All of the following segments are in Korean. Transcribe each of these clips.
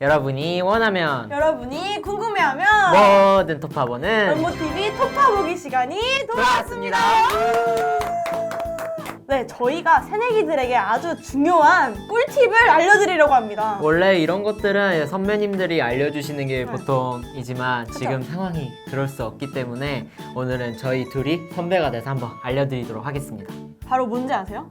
여러분이 원하면 여러분이 궁금해하면 뭐든 톱파보는 원모TV 톱파보기 시간이 돌아왔습니다. 네, 저희가 새내기들에게 아주 중요한 꿀팁을 알려드리려고 합니다. 원래 이런 것들은 선배님들이 알려주시는 게 네. 보통이지만 지금 상황이 그럴 수 없기 때문에 오늘은 저희 둘이 선배가 돼서 한번 알려드리도록 하겠습니다. 바로 뭔지 아세요?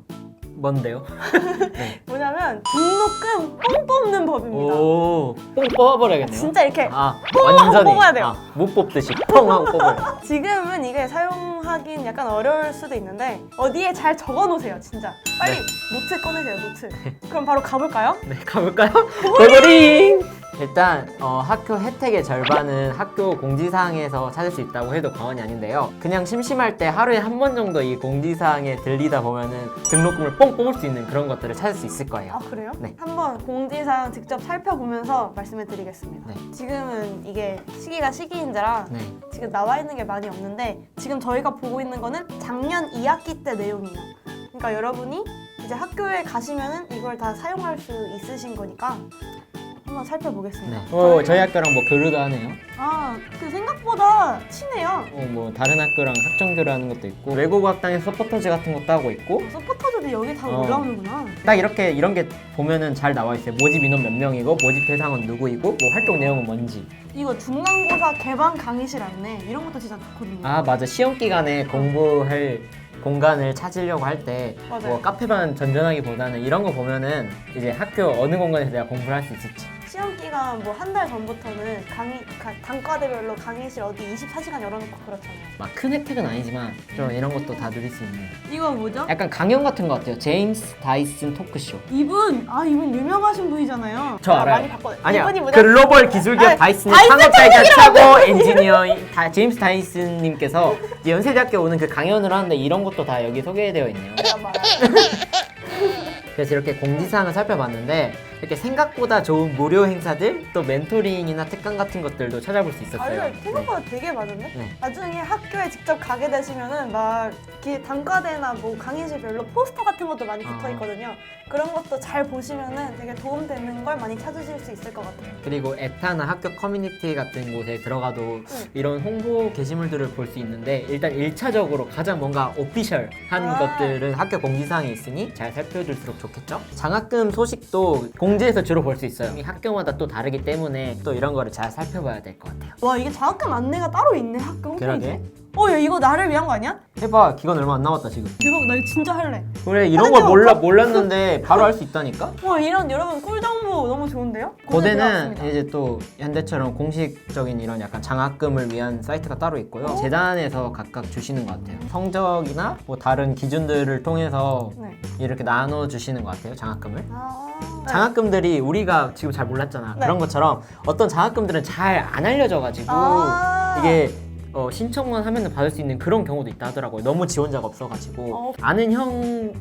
뭔데요? 네. 뭐냐면 등록금 뽕 뽑는 법입니다. 오, 뽕 뽑아버려야겠네요. 진짜 이렇게 아, 뽕 하고 뽑아야 돼요. 아, 못 뽑듯이 뽕 하고 뽑아요. 지금은 이게 사용하긴 약간 어려울 수도 있는데 어디에 잘 적어 놓으세요, 진짜. 빨리 네. 노트 꺼내세요, 노트. 그럼 바로 가볼까요? 네, 가볼까요? 골고링! 일단 어, 학교 혜택의 절반은 학교 공지사항에서 찾을 수 있다고 해도 과언이 아닌데요. 그냥 심심할 때 하루에 한 번 정도 이 공지사항에 들리다 보면은 등록금을 뽕 뽑을 수 있는 그런 것들을 찾을 수 있을 거예요. 아 그래요? 네. 한번 공지사항 직접 살펴보면서 말씀해 드리겠습니다. 네. 지금은 이게 시기가 시기인지라 네. 지금 나와 있는 게 많이 없는데 지금 저희가 보고 있는 거는 작년 2학기 때 내용이에요. 그러니까 여러분이 이제 학교에 가시면은 이걸 다 사용할 수 있으신 거니까 한번 살펴보겠습니다. 네. 오, 저희 학교랑 뭐 교류도 하네요. 아, 그 생각보다 친해요. 어, 뭐 다른 학교랑 학점 교류하는 것도 있고 외국 학당에서 서포터즈 같은 것도 하고 있고 서포터즈도 여기 다 어. 올라오는구나. 딱 이렇게 이런 게 보면은 잘 나와 있어요. 모집 인원 몇 명이고 모집 대상은 누구이고 뭐 활동 내용은 뭔지. 이거 중간고사 개방 강의실 안내 이런 것도 진짜 좋거든요. 아 맞아 시험 기간에 공부할 공간을 찾으려고 할 때 맞아요. 뭐 카페만 전전하기보다는 이런 거 보면은 이제 학교 어느 공간에서 내가 공부를 할 수 있을지 시험 기간 뭐 한 달 전부터는 강의 가- 단과대별로 강의실 어디 24시간 열어놓고 그렇잖아요. 막 큰 혜택은 아니지만 좀 이런 것도 다 누릴 수 있는 이거 뭐죠? 약간 강연 같은 거 같아요 제임스 다이슨 토크쇼 이분 아 이분 유명하신 분이잖아요. 저 아, 알아요 많이 봤거든. 아니야 이분이 뭐죠? 글로벌 기술기업 아, 다이슨의 다이슨 창업자이자 차고 엔지니어 다 제임스 다이슨님께서 이제 연세대학교 오는 그 강연을 하는데 이런 것도 다 여기 소개되어 있네요. 그래서 이렇게 공지사항을 살펴봤는데 이렇게 생각보다 좋은 무료 행사들 또 멘토링이나 특강 같은 것들도 찾아볼 수아 있었어요. 이거 생각보다 되게 많은데? 네. 나중에 학교에 직접 가게 되시면은 막 이렇게 단과대나 뭐 강의실별로 포스터 같은 것도 많이 붙어 아. 있거든요. 그런 것도 잘 보시면은 되게 도움되는 걸 많이 찾으실 수 있을 것 같아요. 그리고 에타나 학교 커뮤니티 같은 곳에 들어가도 이런 홍보 게시물들을 볼 수 있는데 일단 1차적으로 가장 뭔가 오피셜한 아. 것들은 학교 공지사항이 있으니 잘 살펴둘수록 좋겠죠? 장학금 소식도 공 지에서 주로 볼 수 있어요. 이 학교마다 또 다르기 때문에 또 이런 거를 잘 살펴봐야 될 것 같아요. 와 이게 장학금 안내가 따로 있네 학교 홈페이지에. 그러게. 어, 야 이거 나를 위한 거 아니야? 해봐 기간 얼마 안 남았다 지금. 대박, 나 이거 진짜 할래. 그래 이런 걸 몰라 몰랐는데 바로 할 수 있다니까? 와 이런 여러분 꿀 정보 너무 좋은데요? 고대는 들어왔습니다. 이제 또 현대처럼 공식적인 이런 약간 장학금을 위한 사이트가 따로 있고요. 재단에서 각각 주시는 것 같아요. 성적이나 뭐 다른 기준들을 통해서 네. 이렇게 나눠 주시는 것 같아요. 장학금을. 아, 네. 장학금들이 우리가 지금 잘 몰랐잖아. 네. 그런 것처럼 어떤 장학금들은 잘 안 알려져가지고 아. 이게 어, 신청만 하면 받을 수 있는 그런 경우도 있다 하더라고요. 너무 지원자가 없어가지고 어. 아는 형이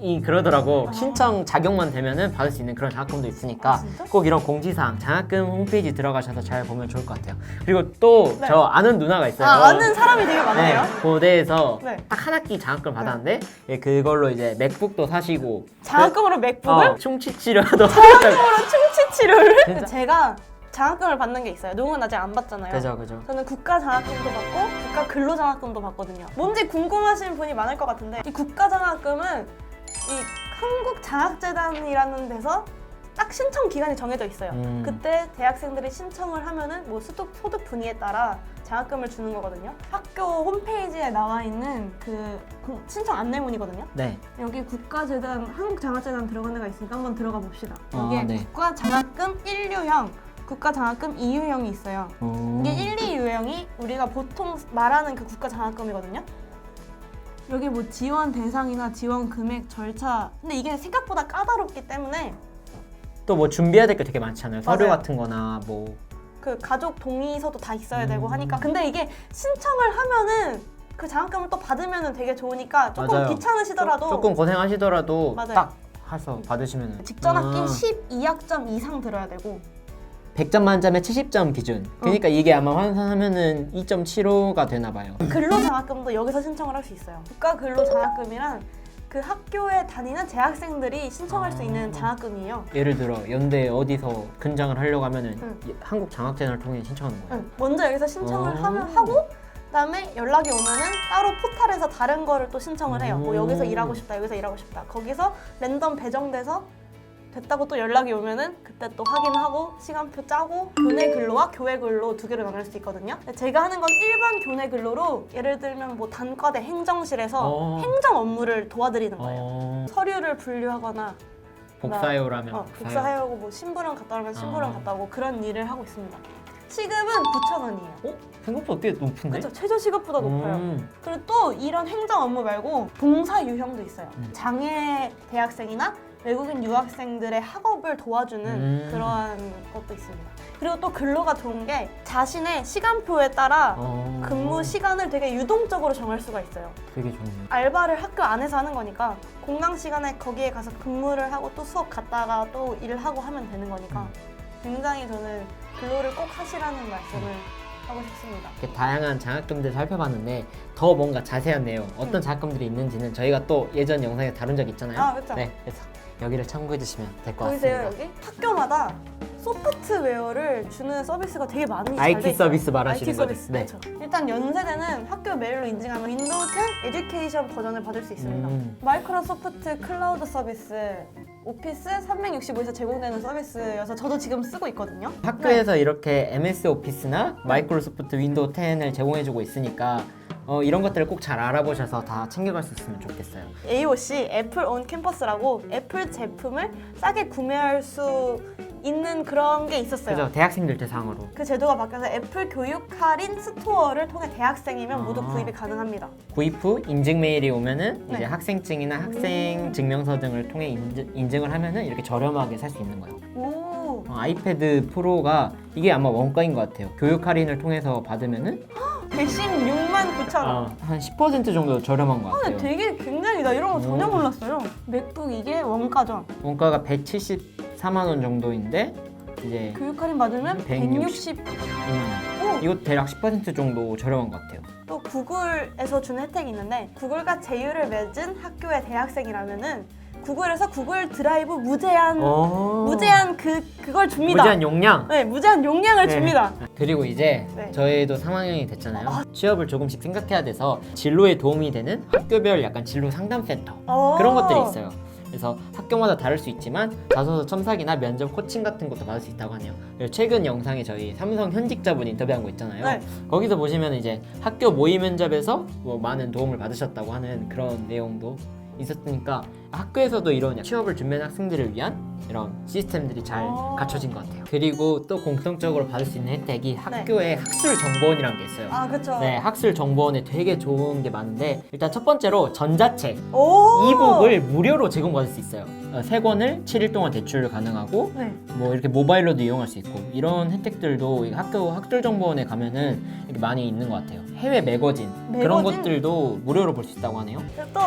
네. 그러더라고. 아. 신청 자격만 되면은 받을 수 있는 그런 장학금도 있으니까 아, 진짜? 꼭 이런 공지사항 장학금 홈페이지 들어가셔서 잘 보면 좋을 것 같아요. 그리고 또 네. 저 아는 누나가 있어요. 아 아는 사람이 되게 많네요. 네, 고대에서 네. 딱 한 학기 장학금 받았는데 예, 그걸로 이제 맥북도 사시고 장학금으로 맥북을 어, 충치 치료도 장학금으로 충치 치료를 진짜? 제가 장학금을 받는 게 있어요. 누군 아직 안 받잖아요. 그죠 그죠. 저는 국가 장학금도 받고 국가 근로 장학금도 받거든요. 뭔지 궁금하신 분이 많을 것 같은데 이 국가 장학금은 이 한국 장학재단이라는 데서 딱 신청 기간이 정해져 있어요. 음. 그때 대학생들이 신청을 하면은 뭐 소득 소득 분위에 따라 장학금을 주는 거거든요. 학교 홈페이지에 나와 있는 그 공- 신청 안내문이거든요. 네. 여기 국가재단, 한국장학재단 들어간 데가 있으니까 한번 들어가 봅시다. 아, 여기에 네. 국가장학금 1유형, 국가장학금 2유형이 있어요. 어... 이게 1, 2유형이 우리가 보통 말하는 그 국가장학금이거든요. 여기 뭐 지원 대상이나 지원 금액 절차 근데 이게 생각보다 까다롭기 때문에 또 뭐 준비해야 될 게 되게 많잖아요. 서류 맞아요. 같은 거나 뭐 그 가족 동의서도 다 있어야 되고 음. 하니까 근데 이게 신청을 하면은 그 장학금을 또 받으면은 되게 좋으니까 조금 맞아요. 귀찮으시더라도 조금 고생하시더라도 맞아요. 딱 해서 받으시면 직전 학기 음. 12학점 이상 들어야 되고 100점 만점에 70점 기준. 그러니까 이게 아마 환산하면은 2.75가 되나 봐요. 근로장학금도 여기서 신청을 할 수 있어요. 국가 근로장학금이란 그 학교에 다니는 재학생들이 신청할 수 아. 있는 장학금이에요. 예를 들어 연대 어디서 근장을 하려고 하면은 응. 이- 한국 장학재단을 통해 신청하는 거예요. 응, 먼저 여기서 신청을 어. 하면 하고 그다음에 연락이 오면은 따로 포탈에서 다른 거를 또 신청을 해요. 뭐 오. 여기서 일하고 싶다, 여기서 일하고 싶다. 거기서 랜덤 배정돼서 됐다고 또 연락이 오면은 그때 또 확인하고 시간표 짜고 교내 근로와 교외 근로 두 개로 나눌 수 있거든요. 근데 제가 하는 건 일반 교내 근로로 예를 들면 뭐 단과대 행정실에서 어. 행정 업무를 도와드리는 거예요. 어, 서류를 분류하거나 복사요라면 어, 복사하려고 뭐 심부름 갔다 오면 심부름 아. 갔다 오고 그런 일을 하고 있습니다. 시급은 9,000원이에요. 어? 생각보다 꽤 높은데? 그렇죠. 최저 시급보다 높아요. 음. 그리고 또 이런 행정 업무 말고 봉사 유형도 있어요. 음. 장애 대학생이나 외국인 유학생들의 학업을 도와주는 음. 그러한 것도 있습니다. 그리고 또 근로가 좋은 게 자신의 시간표에 따라 어. 근무 시간을 되게 유동적으로 정할 수가 있어요. 되게 좋네요. 알바를 학교 안에서 하는 거니까 공강 시간에 거기에 가서 근무를 하고 또 수업 갔다가 또 일을 하고 하면 되는 거니까 굉장히 저는 근로를 꼭 하시라는 말씀을 하고 싶습니다. 이렇게 다양한 장학금들 살펴봤는데 더 뭔가 자세한 내용 어떤 음. 장학금들이 있는지는 저희가 또 예전 영상에 다룬 적 있잖아요. 아, 그쵸. 네, 그래서 여기를 참고해 주시면 될것 보이세요 같습니다. 여기? 학교마다 소프트웨어를 주는 서비스가 되게 많이 잘 IT 돼 있어요. 서비스 말하시는 IT 거죠? 서비스 네. 그렇죠. 일단 연세대는 학교 메일로 인증하면 윈도우 10 에듀케이션 버전을 받을 수 있습니다. 음. 마이크로소프트 클라우드 서비스 오피스 365에서 제공되는 서비스여서 저도 지금 쓰고 있거든요. 네. 학교에서 이렇게 MS 오피스나 마이크로소프트 윈도우 10을 제공해주고 있으니까 어, 이런 것들을 꼭 잘 알아보셔서 다 챙겨갈 수 있으면 좋겠어요. AOC 애플 온 캠퍼스라고 애플 제품을 싸게 구매할 수 있는 그런 게 있었어요. 그죠? 대학생들 대상으로. 그 제도가 바뀌어서 애플 교육 할인 스토어를 통해 대학생이면 모두 아. 구입이 가능합니다. 구입 후 인증 메일이 오면은 네. 이제 학생증이나 학생 증명서 등을 통해 인증, 을 하면은 이렇게 저렴하게 살 수 있는 거예요. 오, 어, 아이패드 프로가 이게 아마 원가인 것 같아요. 교육 할인을 통해서 받으면은 116만 9천 원. 어, 한10% 정도 저렴한 것 아, 같아요. 되게 굉장히 나 이런 거 전혀 오. 몰랐어요. 맥북 이게 원가죠. 원가가 174만 원 정도인데 이제 교육 할인 받으면 160. 160. 2만 원. 오, 이거 대략 10% 정도 저렴한 것 같아요. 또 구글에서 주는 혜택이 있는데 구글과 제휴를 맺은 학교의 대학생이라면은 구글에서 구글 드라이브 무제한 어. 무제한 그 그걸 줍니다. 무제한 용량. 네, 무제한 용량을 네. 줍니다. 그리고 이제 네. 저희도 3학년이 됐잖아요. 취업을 조금씩 생각해야 돼서 진로에 도움이 되는 학교별 약간 진로 상담 센터 어. 그런 것들이 있어요. 그래서 학교마다 다를 수 있지만 자소서 첨삭이나 면접 코칭 같은 것도 받을 수 있다고 하네요. 그리고 최근 영상에 저희 삼성 현직자분 인터뷰한 거 있잖아요. 네. 거기서 보시면 이제 학교 모의 면접에서 뭐 많은 도움을 받으셨다고 하는 그런 내용도 있었으니까 학교에서도 이런 취업을 준비하는 학생들을 위한 이런 시스템들이 잘 어. 갖춰진 것 같아요. 그리고 또 공통적으로 받을 수 있는 혜택이 학교에 학술 정보원이라는 게 있어요. 아, 그렇죠. 네, 학술 정보원에 되게 좋은 게 많은데 일단 첫 번째로 전자책 오! 이북을 무료로 제공받을 수 있어요. 어, 세 권을 7일 동안 대출 가능하고 네. 뭐 이렇게 모바일로도 이용할 수 있고 이런 혜택들도 이 학교 학술 정보원에 가면은 이렇게 많이 있는 것 같아요. 해외 매거진, 그런 매거진? 것들도 무료로 볼 수 있다고 하네요. 또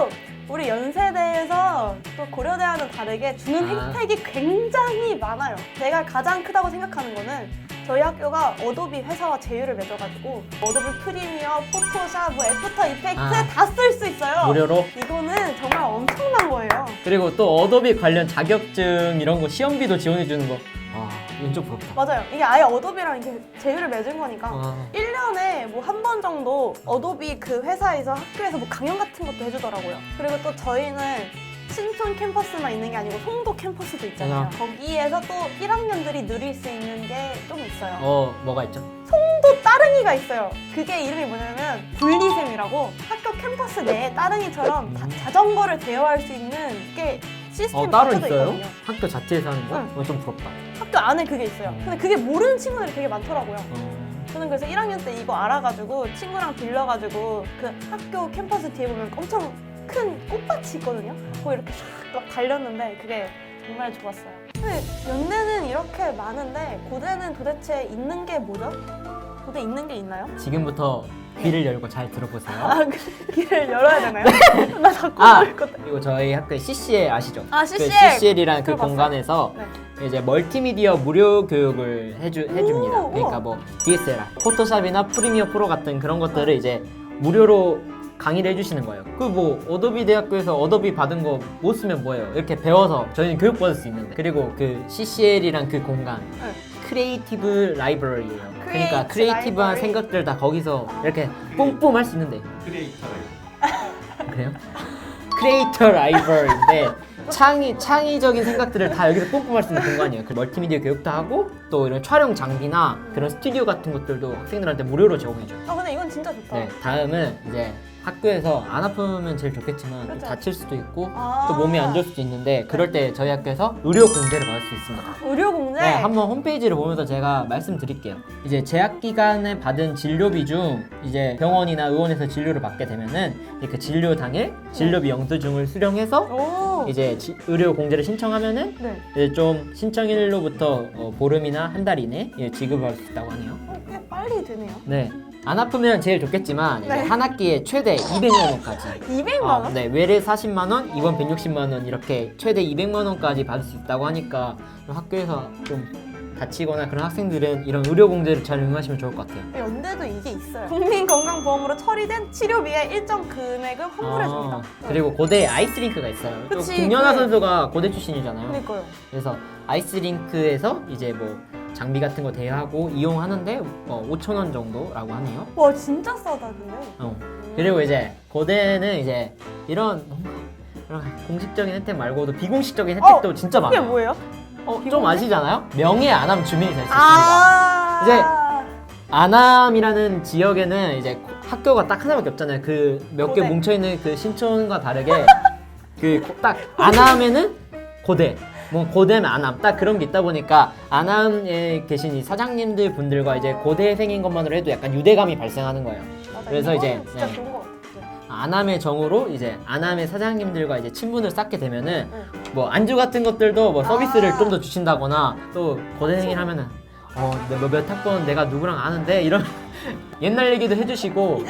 우리 연세대에서 또 고려대와는 다르게 주는 아. 혜택이 굉장히 많아요. 제가 가장 크다고 생각하는 거는 저희 학교가 어도비 회사와 제휴를 맺어가지고 어도비 프리미어, 포토샵, 뭐 애프터 이펙트 아. 다 쓸 수 있어요. 무료로 이거는 정말 엄청난 거예요. 그리고 또 어도비 관련 자격증 이런 거 시험비도 지원해 주는 거. 아, 이건 좀 부럽다. 맞아요. 이게 아예 어도비랑 이게 제휴를 맺은 거니까 아, 1년에 뭐 한 번 정도 어도비 그 회사에서 학교에서 뭐 강연 같은 것도 해주더라고요. 그리고 또 저희는 신촌 캠퍼스만 있는 게 아니고 송도 캠퍼스도 있잖아요. 아. 거기에서 또 1학년들이 누릴 수 있는 게 좀 있어요. 어, 뭐가 있죠? 또 따릉이가 있어요. 그게 이름이 뭐냐면 분리샘이라고 학교 캠퍼스 내에 따릉이처럼 다- 음. 자전거를 대여할 수 있는 게 시스템이 어, 따로 갖춰져 있어요? 있거든요. 학교 자체에서 하는 거? 응. 이건 좀 부럽다. 학교 안에 그게 있어요. 음. 근데 그게 모르는 친구들이 되게 많더라고요. 어, 저는 그래서 1학년 때 이거 알아가지고 친구랑 빌려가지고 그 학교 캠퍼스 뒤에 보면 엄청 큰 꽃밭이 있거든요. 거기 이렇게 싹막 달렸는데 그게 정말 좋았어요. 근데 연대는 이렇게 많은데 고대는 도대체 있는 게 뭐죠? 고대 있는 게 있나요? 지금부터 귀를 열고 잘 들어보세요. 아, 그 길을 열어야 되나요? 나 자꾸 아! 모를 것 같아. 그리고 저희 학교에 CCL 아시죠? 아, 그 CCL! CCL이라는 그 들어봤어요. 공간에서 네. 이제 멀티미디어 무료 교육을 해주, 해줍니다. 오, 그러니까 우와. 뭐 DSLR, 포토샵이나 프리미어 프로 같은 그런 것들을 이제 무료로 강의를 해주시는 거예요. 그 뭐 어도비 대학교에서 어도비 받은 거 못 쓰면 뭐예요? 이렇게 배워서 저희는 교육 받을 수 있는데 그리고 그 CCL이랑 그 공간 네. 크리에이티브 라이브러리예요. 그러니까 크리에이티브한 library. 생각들 다 거기서 이렇게 뿜뿜 할 수 있는데 크리에이터래. 그래요? 크리에이터 라이브러리인데 창의 창의적인 생각들을 다 여기서 뿜뿜할 수 있는 공간이에요. 그 멀티미디어 교육도 하고 또 이런 촬영 장비나 그런 스튜디오 같은 것들도 학생들한테 무료로 제공해줘요. 아 근데 이건 진짜 좋다. 네, 다음은 이제 학교에서 안 아프면 제일 좋겠지만 또 그렇죠. 다칠 수도 있고 아. 또 몸이 안 좋을 수도 있는데 그럴 때 저희 학교에서 의료 공제를 받을 수 있습니다. 의료 공제. 네, 한번 홈페이지를 보면서 제가 말씀드릴게요. 이제 재학 기간에 받은 진료비 중 이제 병원이나 의원에서 진료를 받게 되면은 이제 그 진료 당일 진료비 영수증을 수령해서 오. 이제 지- 의료 공제를 신청하면은 네. 이제 좀 신청일로부터 어, 보름이나 한 달 이내 예, 지급할 수 있다고 하네요. 어, 꽤 빨리 되네요. 네. 안 아프면 제일 좋겠지만 이제 네. 한 학기에 최대 200만 원까지. 200만 어, 원? 네, 외래 40만 원, 입원 160만 원 이렇게 최대 200만 원까지 받을 수 있다고 하니까 학교에서 좀 다치거나 그런 학생들은 이런 의료 공제를 잘 이용하시면 좋을 것 같아요. 연대도 이게 있어요. 국민건강보험으로 처리된 치료비의 일정 금액을 환불해 줍니다. 아, 그리고 고대에 아이스링크가 있어요. 또 그치, 김연아 그래. 선수가 고대 출신이잖아요. 그러니까요. 그래서 아이스링크에서 이제 뭐 장비 같은 거 대여하고 이용하는데 어, 5천 원 정도라고 하네요. 와 진짜 싸다 근데. 어. 그리고 이제 고대는 이제 이런 이런 공식적인 혜택 말고도 비공식적인 혜택도 진짜 그게 많아요. 뭐예요? 어, 좀 비공식? 아시잖아요? 명예 안암 주민이 될 수 있습니다. 아. 이제 안암이라는 지역에는 이제 학교가 딱 하나밖에 없잖아요. 그 몇 개 고대. 뭉쳐 있는 그 신촌과 다르게 그 딱 안암에는 고대. 뭐 고대면 안암 딱 그런 게 있다 보니까 안암에 계신 이 사장님들 분들과 이제 고대생인 것만으로 해도 약간 유대감이 발생하는 거예요. 맞아, 그래서 이거는 이제, 진짜 네. 좋은 것 같아요. 안암의 정으로 이제 안암의 사장님들과 이제 친분을 쌓게 되면은 응. 뭐 안주 같은 것들도 뭐 서비스를 아. 좀 더 주신다거나 또 고대생일 하면은 어몇 학번 내가 누구랑 아는데 이런 옛날 얘기도 해주시고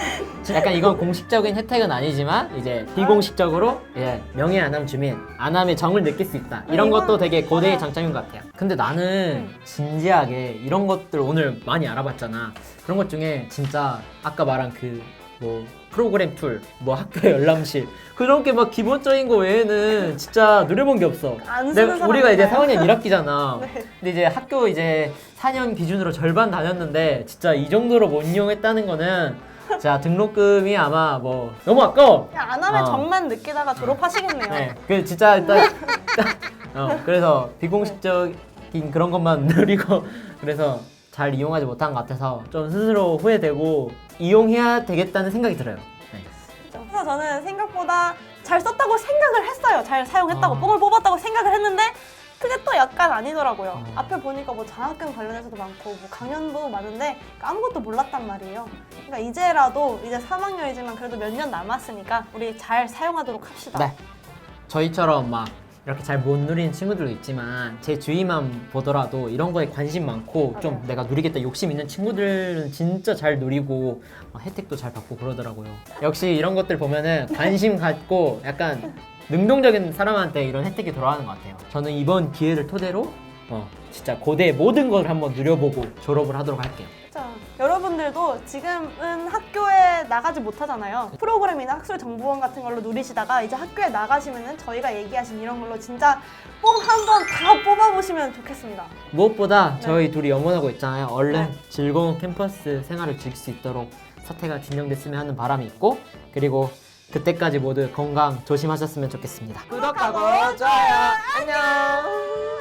약간 이건 공식적인 혜택은 아니지만 이제 비공식적으로 예, 명예 안암 주민 안암의 정을 느낄 수 있다 이런 것도 되게 고대의 맞아요. 장점인 것 같아요. 근데 나는 진지하게 이런 것들 오늘 많이 알아봤잖아. 그런 것 중에 진짜 아까 말한 그 뭐 프로그램 툴, 뭐 학교 열람실 그런 게막 기본적인 거 외에는 진짜 누려본 게 없어. 안 쓰는 사람 우리가 이제 있나요? 4학년 1학기잖아. 네. 근데 이제 학교 이제 4년 기준으로 절반 다녔는데 진짜 이 정도로 못 이용했다는 거는 자 등록금이 아마 뭐 너무 아까워. 그냥 안함의 어. 정만 느끼다가 졸업하시겠네요. 네, 그 진짜 일단 어, 그래서 비공식적인 그런 것만 누리고 그래서 잘 이용하지 못한 것 같아서 좀 스스로 후회되고 이용해야 되겠다는 생각이 들어요. 네. 그래서 저는 생각보다 잘 썼다고 생각을 했어요. 잘 사용했다고 어. 뽕을 뽑았다고 생각을 했는데 그게 또 약간 아니더라고요. 어. 앞에 보니까 뭐 장학금 관련해서도 많고 뭐 강연도 많은데 아무것도 몰랐단 말이에요. 그러니까 이제라도 이제 3학년이지만 그래도 몇 년 남았으니까 우리 잘 사용하도록 합시다. 네. 저희처럼 막 이렇게 잘 못 누리는 친구들도 있지만 제 주위만 보더라도 이런 거에 관심 많고 좀 맞아요. 내가 누리겠다 욕심 있는 친구들은 진짜 잘 누리고 어, 혜택도 잘 받고 그러더라고요. 역시 이런 것들 보면은 관심 갖고 약간 능동적인 사람한테 이런 혜택이 돌아가는 것 같아요. 저는 이번 기회를 토대로 어, 진짜 고대의 모든 걸 한번 누려보고 졸업을 하도록 할게요. 자, 여러분들도 지금은 학교에 나가지 못하잖아요. 프로그램이나 학술 정보원 같은 걸로 누리시다가 이제 학교에 나가시면은 저희가 얘기하신 이런 걸로 진짜 뽕 한번 다 뽑아보시면 좋겠습니다. 무엇보다 네. 저희 둘이 영원하고 있잖아요. 얼른 네. 즐거운 캠퍼스 생활을 즐길 수 있도록 사태가 진정됐으면 하는 바람이 있고 그리고 그때까지 모두 건강 조심하셨으면 좋겠습니다. 구독하고 좋아요. 안녕.